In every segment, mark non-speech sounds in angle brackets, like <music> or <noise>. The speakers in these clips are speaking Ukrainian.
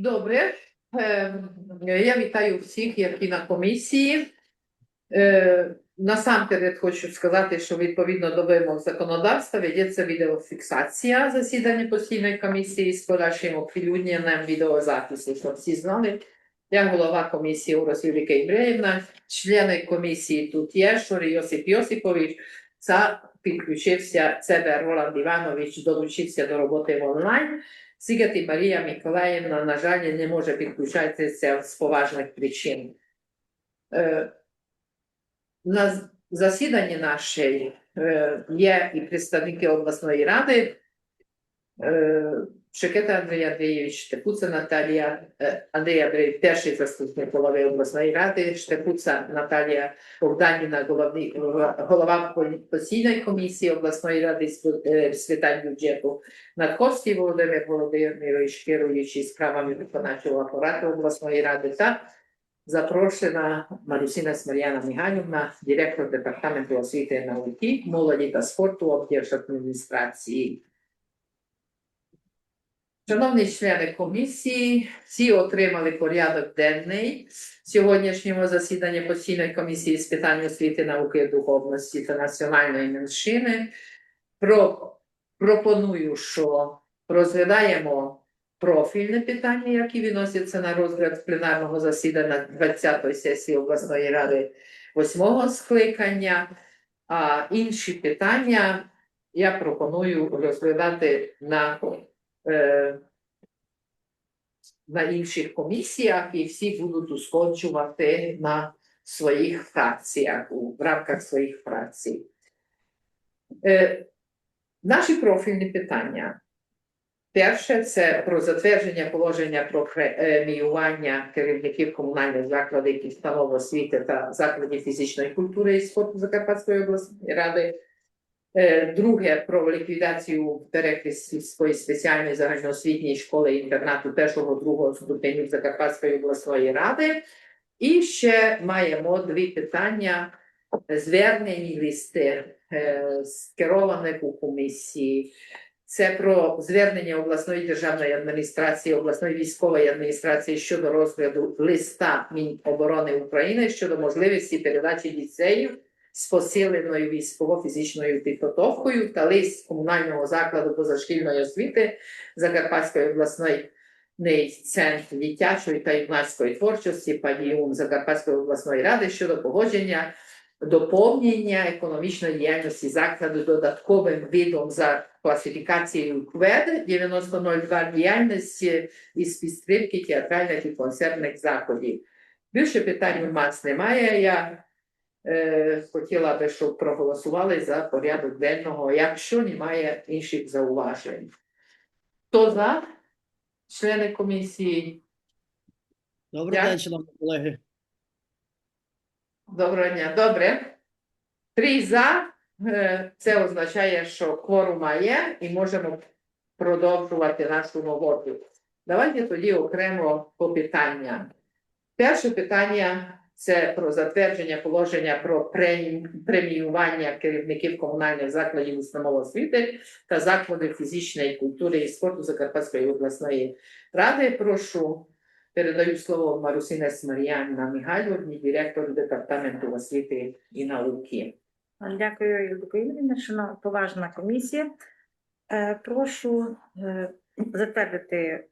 Добре. Е, Я вітаю всіх, які на комісії. Е, Насамперед хочу сказати, що відповідно до вимог законодавства ведеться відеофіксація засідання постійної комісії з подальшим оприлюдненням відеозапису, щоб всі знали. Я голова комісії Урос Юліка Ібреївна, члени комісії тут є, Шурі Йосип Йосипович, підключився Цебер Роланд Іванович, долучився до роботи в онлайн. Сігати Марія Миколаївна, на жаль, не може підключатися з поважних причин. Е, На засіданні нашій е, є і представники обласної ради. Шекета Андрій Андрійович, Штепуца Наталія, е, Андрій Андрій, перший заступник голови обласної ради, Штепуца Наталія Богданіна, голова постійної комісії обласної ради з е, питань бюджету, Надковський Володимир Володимирович, керуючий справами виконавчого апарату обласної ради та запрошена Марусіна Смар'яна Михайлівна, директор департаменту освіти і науки, молоді та спорту облдержадміністрації. Шановні члени комісії, всі отримали порядок денний сьогоднішнього засідання постійної комісії з питань освіти, науки, духовності та національної меншини. Про, пропоную, що розглядаємо профільне питання, які відносяться на розгляд пленарного засідання 20-ї сесії обласної ради 8-го скликання, а інші питання я пропоную розглядати на, на інших комісіях, і всі будуть узгоджувати на своїх фракціях, у рамках своїх фракцій. Е, Наші профільні питання. Перше це про затвердження положення про преміювання керівників комунальних закладів і установ освіти та закладів фізичної культури і спорту Закарпатської обласної ради. Е, Друге про ліквідацію Перекрестівської спеціальної загальноосвітньої школи інтернату першого другого ступенів Закарпатської обласної ради. І ще маємо дві питання звернені листи е, скерованих у комісії. Це про звернення обласної державної адміністрації, обласної військової адміністрації щодо розгляду листа Міноборони України щодо можливості передачі ліцеїв з посиленою військово-фізичною підготовкою та лист комунального закладу позашкільної освіти Закарпатської обласної центр дитячої та юнацької творчості ПАДІУМ Закарпатської обласної ради щодо погодження доповнення економічної діяльності закладу додатковим видом за класифікацією КВЕД 9002 діяльності із підтримки театральних і концертних заходів. Більше питань у нас немає. Я е, хотіла би, щоб проголосували за порядок денного, якщо немає інших зауважень. Хто за? Члени комісії? Добрий день, шановні колеги. Доброго дня. Добре. Три за. Е, Це означає, що кворума є і можемо продовжувати нашу роботу. Давайте тоді окремо по питанням. Перше питання це про затвердження положення про преміювання керівників комунальних закладів установ освіти та закладів фізичної культури і спорту Закарпатської обласної ради. Прошу Передаю слово Марусіне Смар'янна Михайловні, директор департаменту освіти і науки. Дякую, Ігорівна, шановна поважна комісія. Е, Прошу е, затвердити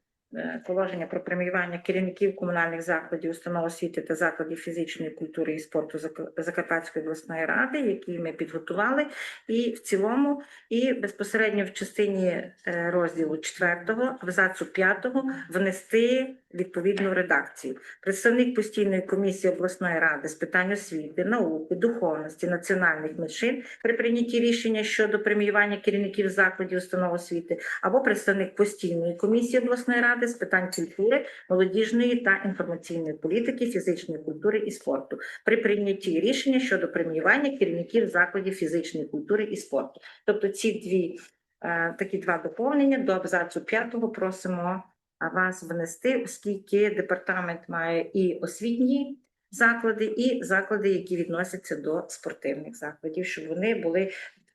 положення про преміювання керівників комунальних закладів, установ освіти та закладів фізичної культури і спорту Зак- Закарпатської обласної ради, які ми підготували, і в цілому, і безпосередньо в частині е, розділу 4, абзацу 5 внести відповідну редакцію. Представник постійної комісії обласної ради з питань освіти, науки, духовності, національних меншин при прийнятті рішення щодо преміювання керівників закладів установ освіти, або представник постійної комісії обласної ради з питань культури, молодіжної та інформаційної політики, фізичної культури і спорту при прийнятті рішення щодо преміювання керівників закладів фізичної культури і спорту. Тобто ці дві е, такі два доповнення до абзацу 5 просимо вас внести, оскільки департамент має і освітні заклади, і заклади, які відносяться до спортивних закладів, щоб вони були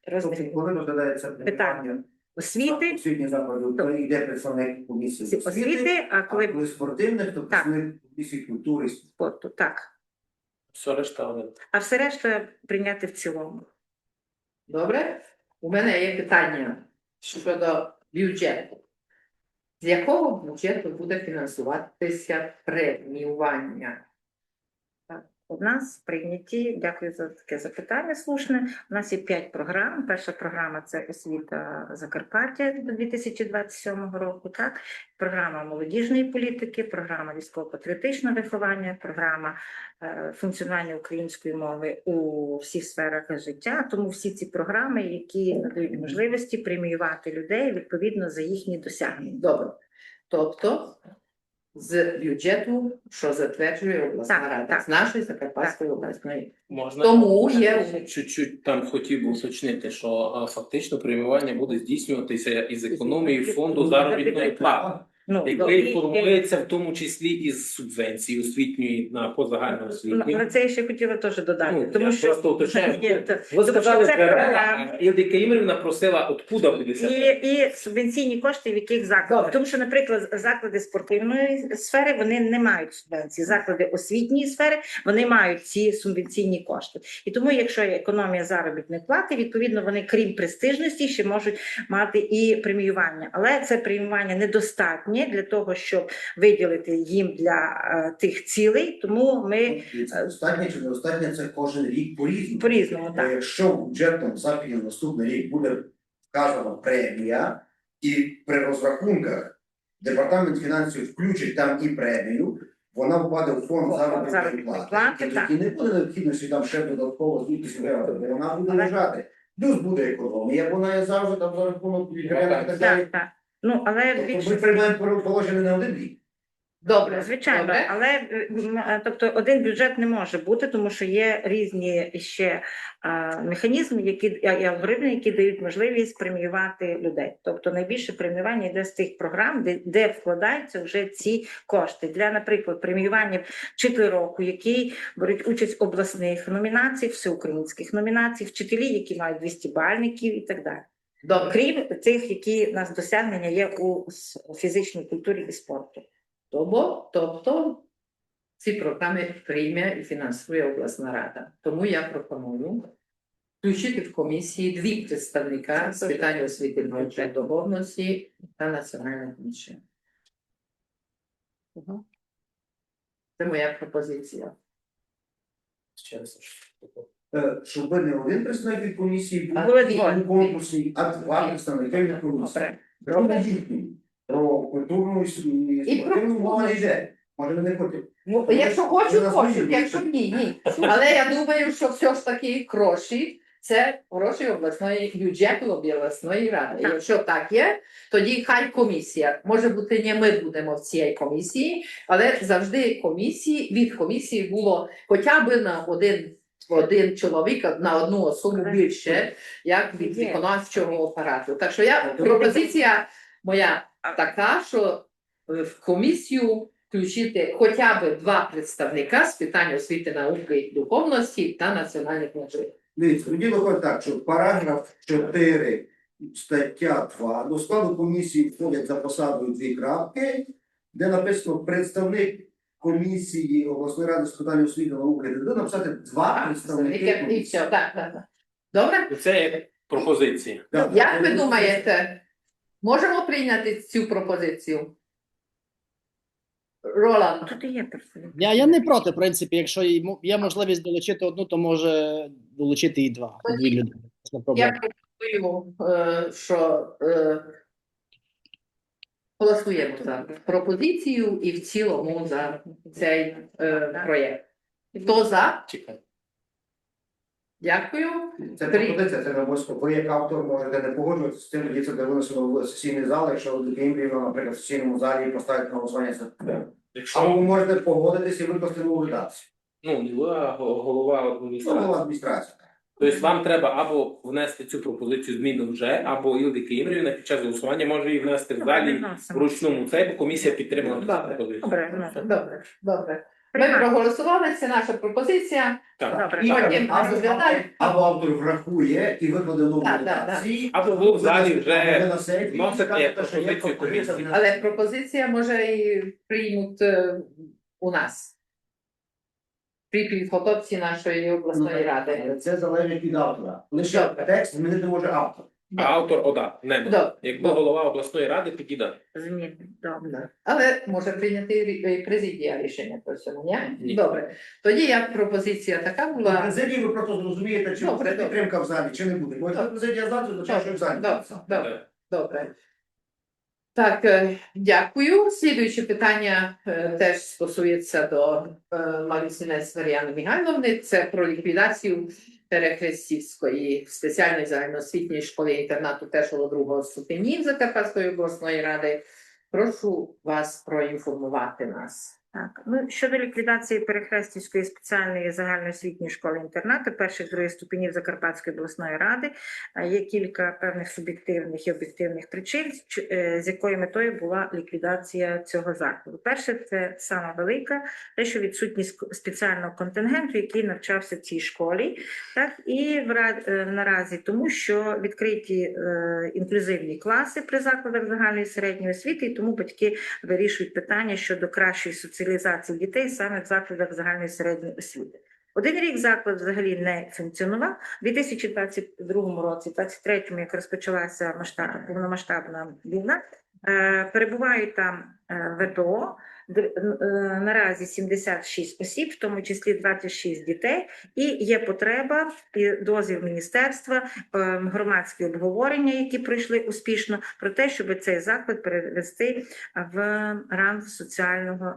Тобто, коли розглядається Питання. освіти, Освітні заклади, то йде представник комісії освіти, а а коли спортивних, то представник комісії культури. і спорту. спорту, так. Все решта один. А все решта прийняти в цілому. Добре? У мене є питання щодо бюджету. З якого бюджету буде фінансуватися преміювання? У нас прийняті, дякую за таке запитання слушне. У нас є п'ять програм. Перша програма це освіта Закарпаття до 2027 року. Так, програма молодіжної політики, програма військово-патріотичного виховання, програма е, функціонування української мови у всіх сферах життя. Тому всі ці програми, які надають можливості преміювати людей відповідно за їхні досягнення. Добре. Тобто з бюджету, що затверджує обласна Так, рада, так. з нашої Закарпатської обласної. Можна Тому є чуть-чуть там хотів би уточнити, що а, фактично преміювання буде здійснюватися із економії фонду заробітної плати, Ну, який і- формується в тому числі із субвенції освітньої на позагальну освітню. на це я ще хотіла теж додати, Ну, тому я що просто уточняю. <laughs> Ви тому що це програма. Ігорівна просила, откуда буде І, і субвенційні кошти в яких закладах. Тому що, наприклад, заклади спортивної сфери вони не мають субвенції. Заклади освітньої сфери вони мають ці субвенційні кошти. І тому, якщо є економія заробітної плати, відповідно вони, крім престижності, ще можуть мати і преміювання. Але це преміювання недостатнє для того, щоб виділити їм для е, тих цілей. Тому ми Це Достатньо чи недостатньо, це кожен рік по-різному. по-різному так. Якщо в бюджетному запиті наступний рік буде вказана премія, і при розрахунках департамент фінансів включить там і премію, вона впаде в фонд заробітної плати. І тоді не буде необхідності там ще додатково звідти бо вона буде лежати. Плюс буде економія, вона є завжди там за рахунок і так далі. Ну але Тобто більше ми приймаємо положення не один рік. добре. Звичайно, Добре? але м, е, тобто один бюджет не може бути, тому що є різні ще е, механізми, які і алгоритми, які дають можливість преміювати людей. Тобто найбільше преміювання йде з тих програм, де, де вкладаються вже ці кошти для, наприклад, преміювання вчитель року, які беруть участь в обласних номінаціях, всеукраїнських номінаціях, вчителі, які мають 200 бальників і так далі. Добре. Крім тих, які у нас досягнення є у фізичній культурі і спорту. Тобто, тобто ці програми прийме і фінансує обласна рада. Тому я пропоную включити в комісії дві представника з питань освіти науки, духовності та національних меншин. Це моя пропозиція. Ще раз. Е, Щоб не один представник від комісії був Були двоє. конкурсний, а два представники від комісії. Добре. Про про культурну і І спортивну мова не йде. Може, ми не. Ну, якщо хочуть, хочуть, якщо ні, ні. Але я думаю, що все ж таки гроші це гроші обласної бюджету обласної ради. Так. Якщо так є, тоді хай комісія. Може бути, не ми будемо в цій комісії, але завжди комісії від комісії було хоча б на один. Один чоловік на одну особу більше, як від виконавчого апарату. Так що я пропозиція моя така, що е, в комісію включити хоча б два представника з питань освіти, науки, і духовності та національних меншин. Дивіться, тоді виходить так, що параграф 4, стаття 2, до складу комісії входять за посадою дві крапки, де написано представник комісії обласної ради з питань освіти науки, де написати два представники І все, так, так. так. Добре? Це як пропозиції. Так. Як ви думаєте, можемо прийняти цю пропозицію? Роланд, Тут і є. Я, я не проти, в принципі, якщо є- є можливість долучити одну, то може долучити і два. Дві людини. Це не проблема. я пропоную, е, що е, голосуємо за пропозицію і в цілому за цей е, проєкт. Хто за? Чекай. Дякую. Це Три. пропозиція, це не обов'язково. Ви як автор можете не погоджуватися з тим, тоді це буде винесено в сесійний зал, якщо ви Київрівна, наприклад, в сесійному залі поставити на голосування. це- Або Якщо ви можете погодитися і викласти нову редакцію. ну не ви, а го- голова адміністрації. голова адміністрації. Тобто вам треба або внести цю пропозицію зміну вже, або Ілдика Ігорівна під час голосування може її внести в залі в ручному цей, бо комісія підтримала цю пропозицію. Добре, Добре, добре. Ми проголосували, це наша пропозиція. Так. Добре. І Потім або, або автор врахує і викладе нову Так, так, так. редакцію. Або ви в залі вже вносите як пропозицію комісії. Але пропозиція може і приймуть е, у нас. При підготовці нашої обласної ради. Це залежить від автора. Лише Добре. текст змінити може автор. А автор ОДА не може. Добре. Якби голова обласної ради, тоді да. Зміни. Добре. Але може прийняти рі- президія рішення по цьому, ні? Ні. Добре. Тоді як пропозиція така На була. президії ви просто зрозумієте, чи Добре, буде добре. підтримка в залі, чи не буде. Бо якщо президія за, то означає, що в залі. Добре, добре, добре. Так, е, дякую. Слідуюче питання е, теж стосується до Марусінець Марісінець Мар'яни Мігайловни. Це про ліквідацію Перехрестівської спеціальної загальноосвітньої школи інтернату першого другого ступенів Закарпатської обласної ради. Прошу вас проінформувати нас. Так, ну щодо ліквідації Перехрестівської спеціальної загальноосвітньої школи інтернату перших других ступенів Закарпатської обласної ради є кілька певних суб'єктивних і об'єктивних причин, е, з якою метою була ліквідація цього закладу. Перше, це саме велика, те, що відсутність спеціального контингенту, який навчався в цій школі, так і в е, наразі тому, що відкриті е, інклюзивні класи при закладах загальної середньої освіти, і тому батьки вирішують питання щодо кращої соціалізації дітей саме в закладах загальної середньої освіти. Один рік заклад взагалі не функціонував. У 2022 році, 2023, як розпочалася масштаб, повномасштабна війна, е, перебувають там ВПО. Д- е, Наразі 76 осіб, в тому числі 26 дітей, і є потреба і дозвіл міністерства, е, громадські обговорення, які пройшли успішно, про те, щоб цей заклад перевести в ранг соціального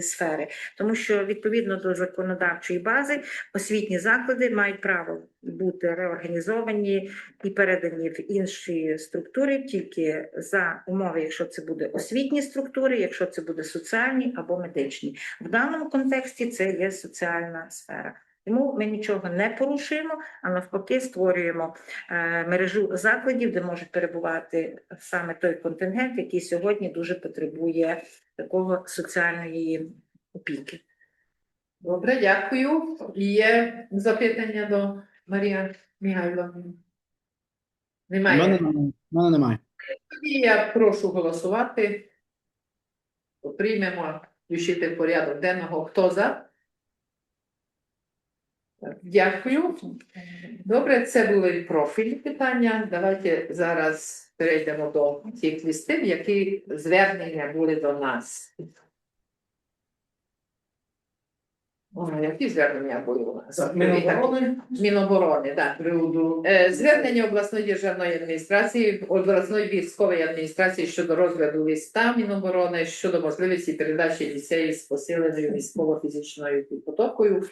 сфери, тому що відповідно до законодавчої бази освітні заклади мають право бути реорганізовані і передані в інші структури тільки за умови, якщо це буде освітні структури, якщо це буде соціальні або медичні. В даному контексті це є соціальна сфера. Тому ми нічого не порушуємо, а навпаки створюємо е, мережу закладів, де можуть перебувати саме той контингент, який сьогодні дуже потребує такого соціальної опіки. Добре, дякую. Є запитання до Марія мене, немає. У мене немає. Тоді я прошу голосувати. Приймемо включити порядок денного. Хто за? Дякую. Добре, це були профільні питання. Давайте зараз перейдемо до тих листів, які звернення були до нас. О, які звернення були у Міноборони Міноборони, так. приводу Е, Звернення обласної державної адміністрації, обласної військової адміністрації щодо розгляду листа Міноборони щодо можливості передачі ліцеїв з посиленою військово-фізичною підготовкою.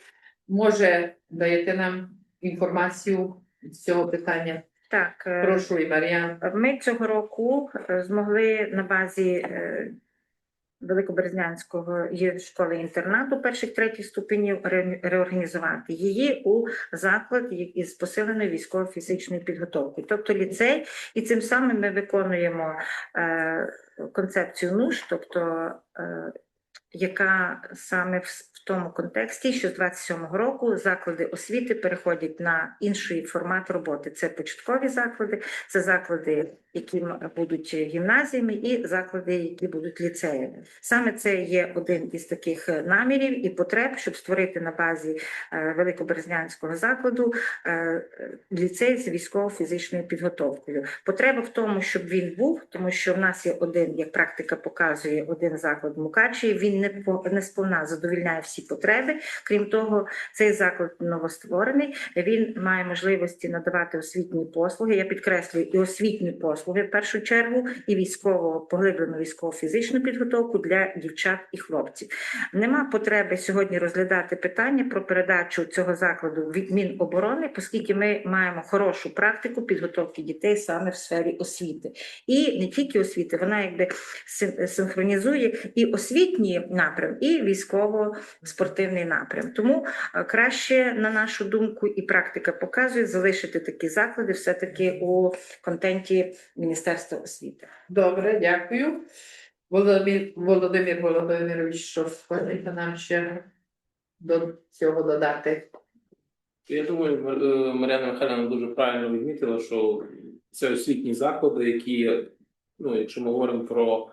Може, даєте нам інформацію з цього питання? Так, е, Прошу, і Мар'ян. Ми цього року е, змогли на базі Великоберезнянського школи інтернату перших третіх ступенів реорганізувати. Її у заклад із посиленою військово-фізичною підготовкою, тобто ліцей, і цим самим ми виконуємо е, концепцію НУШ, тобто е, яка саме в, тому контексті, що з 27-го року заклади освіти переходять на інший формат роботи. Це початкові заклади, це заклади, які будуть гімназіями, і заклади, які будуть ліцеями. Саме це є один із таких е, намірів і потреб, щоб створити на базі е, Великоберезнянського закладу е, ліцей з військово-фізичною підготовкою. Потреба в тому, щоб він був, тому що в нас є один, як практика показує, один заклад в Мукачеві. Не не сповна задовільняє всі потреби. Крім того, цей заклад новостворений. Він має можливості надавати освітні послуги. Я підкреслюю і освітні послуги в першу чергу, і військово поглиблену військово-фізичну підготовку для дівчат і хлопців. Нема потреби сьогодні розглядати питання про передачу цього закладу від Міноборони, оскільки ми маємо хорошу практику підготовки дітей саме в сфері освіти. І не тільки освіти, вона якби син- синхронізує і освітній напрям, і військово-спортивний напрям. Тому е, краще, на нашу думку, і практика показує залишити такі заклади все-таки у контенті Міністерства освіти. Добре, дякую. Володимир, Володимир Володимирович, що хочете нам ще до цього додати? Я думаю, Мар- е, Мар'яна Михайлівна дуже правильно відмітила, що це освітні заклади, які, ну, якщо ми говоримо про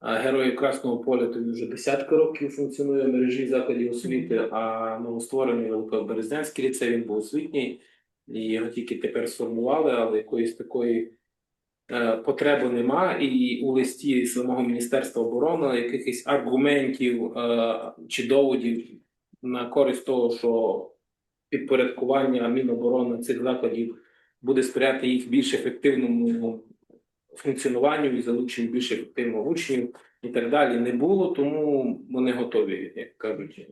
героїв Красного поля, то він вже десятки років функціонує в мережі закладів освіти, а новостворений Великоберезнянський ліцей він був освітній, і його тільки тепер сформували, але якоїсь такої е, потреби нема. І у листі самого Міністерства оборони якихось аргументів е, чи доводів на користь того, що підпорядкування Міноборони цих закладів буде сприяти їх більш ефективному функціонуванню і залученню більш ефективно учнів і так далі не було, тому вони готові, як кажуть. І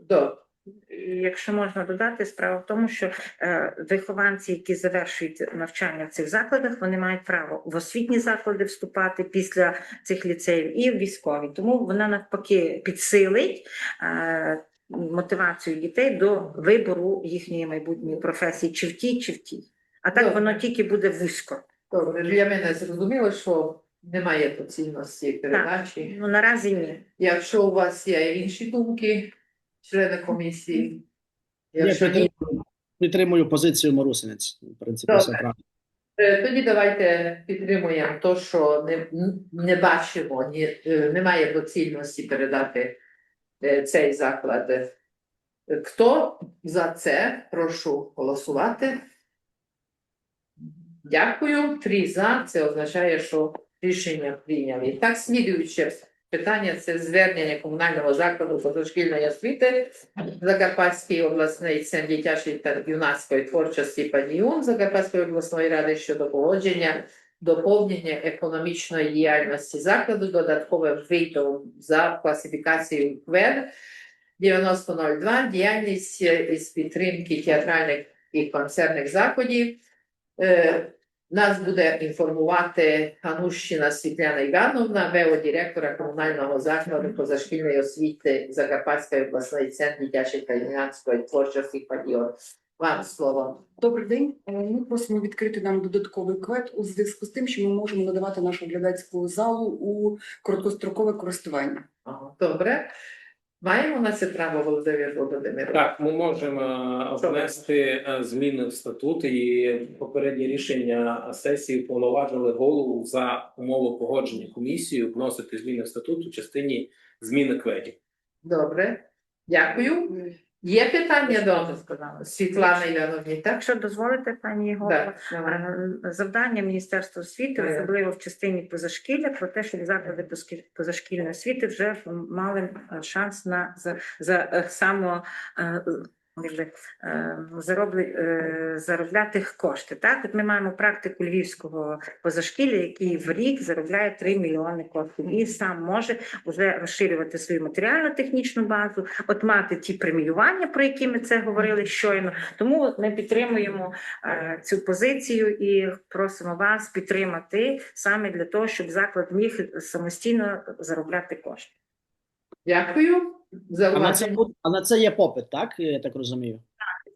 Якщо можна додати, справа в тому, що е, вихованці, які завершують навчання в цих закладах, вони мають право в освітні заклади вступати після цих ліцеїв і в військові. Тому вона навпаки підсилить е, мотивацію дітей до вибору їхньої майбутньої професії, чи в тій, чи в тій. А так воно тільки буде вузько. Добре, для мене зрозуміло, що немає доцільності передачі. Ну наразі ні. Якщо у вас є інші думки, члени комісії, якщо ні, підтримую, підтримую позицію Марусинець. В принципі, Добре. все правильно. Е, Тоді давайте підтримуємо то, що не, не бачимо, ні, е, немає доцільності передати е, цей заклад. Хто за це? Прошу голосувати. Дякую. Три за. Це означає, що рішення прийняли. Так, слідуюче питання це звернення комунального закладу позашкільної освіти Закарпатський обласний центр дитячої та юнацької творчості Паніон Закарпатської обласної ради щодо погодження доповнення економічної діяльності закладу додатковим видом за класифікацією КВЕД 9002 діяльність із підтримки театральних і концертних заходів. Е, нас буде інформувати Ганущина Світлана Івановна, ВЕО директора комунального закладу позашкільної освіти Закарпатської обласної центр дитячої та юнацької творчості «Падіон». Вам слово. Добрий день. Е, Ми просимо відкрити нам додатковий квет у зв'язку з тим, що ми можемо надавати нашу глядацьку залу у короткострокове користування. Добре. Маємо на це право, Володимир Володимирович? Так, ми можемо е, внести е, зміни в статут і попередні рішення сесії повноважили голову за умови погодження комісією вносити зміни в статут у частині зміни кведів. Добре. Дякую. Є питання до Світлани Івановні, так? Якщо дозволите, пані Так. Е, Завдання Міністерства освіти, Так. особливо в частині позашкілля, про те, щоб заклади позашкіль- позашкільної освіти вже мали е, шанс на за, за е, само е, якби, е, е, заробляти кошти. Так, от ми маємо практику львівського позашкілля, який в рік заробляє 3 мільйони коштів і сам може вже розширювати свою матеріально-технічну базу, от мати ті преміювання, про які ми це говорили щойно. Тому ми підтримуємо е, цю позицію і просимо вас підтримати саме для того, щоб заклад міг самостійно заробляти кошти. Дякую. А на, це, буде- а на це є попит, так? Я так розумію.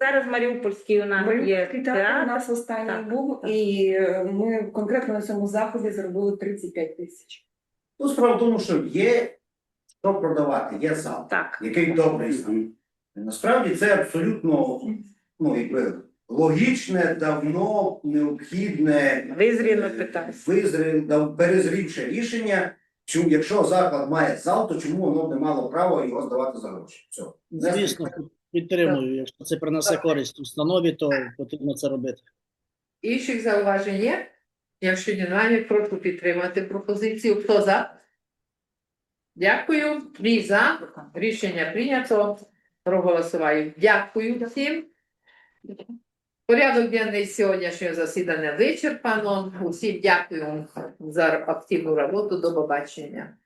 Зараз Маріупольський у нас є Маріупольський театр у театр. нас останній Так, був, так. і е, ми конкретно на цьому заході заробили 35 тисяч. Ну, справа в тому, що є що продавати, є зал, Так. який добрий зал. Насправді це абсолютно ну, якби, логічне, давно необхідне, Визріло питання. визрі, дав- перезрівше рішення. Чому, якщо заклад має зал, то чому воно б не мало права його здавати за гроші? Все. Звісно, підтримую. Якщо це принесе користь установі, то потрібно це робити. Інших зауважень є? Якщо немає, прошу підтримати пропозицію. Хто за? Дякую. Три за. Рішення прийнято. Проголосуваю. Дякую всім. Порядок денний сьогоднішнього засідання вичерпано. Усім дякую за активну роботу. До побачення.